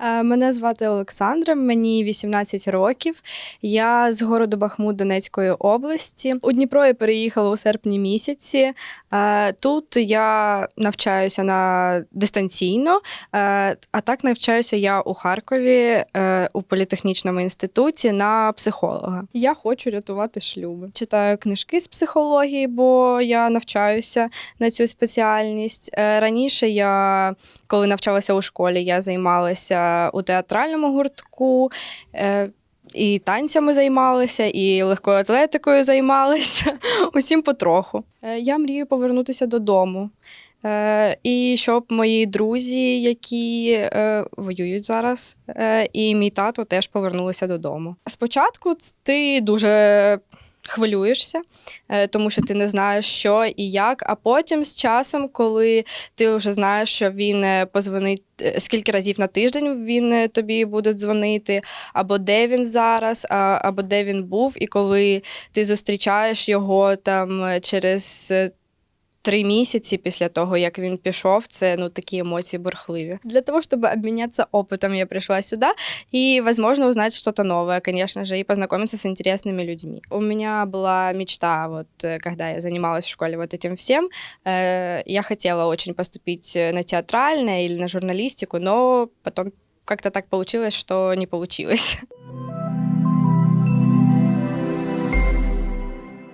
Е, Мене звати Олександра, мені 18 років. Я з городу Бахмут Донецької області. У Дніпро я переїхала у серпні місяці. Е, Тут я навчаюся на дистанційно, е, а так навчаюся я у Харкові е, у політехнічному інституті на психолога. Я хочу рятувати шлюби. Читаю книжки з психології, бо я навчаюся на цю спеціальність. Раніше я, коли навчалася у школі, я займалася у театральному гуртку. І танцями займалися, і легкою атлетикою займалися. Усім потроху. Е, Я мрію повернутися додому. Е, І щоб мої друзі, які е, воюють зараз, і мій тато теж повернулися додому. Спочатку ти дуже хвилюєшся, е, тому що ти не знаєш, що і як. А потім з часом, коли ти вже знаєш, що він е, позвонить, е, скільки разів на тиждень він тобі буде дзвонити, або де він зараз, або де він був, і коли ти зустрічаєш його там через е, Три місяці після того, як він пішов, це ну такі емоції бурхливі. Для того, щоб обміняться опитом, я пришла сюда и, возможно, узнать что-то новое, конечно же, и познакомиться с интересными людьми. У меня была мечта, вот э, когда я занималась в школе вот этим всем, э, я хотела очень поступить э, на театральное или на журналистику, но потом как-то так получилось, что не получилось.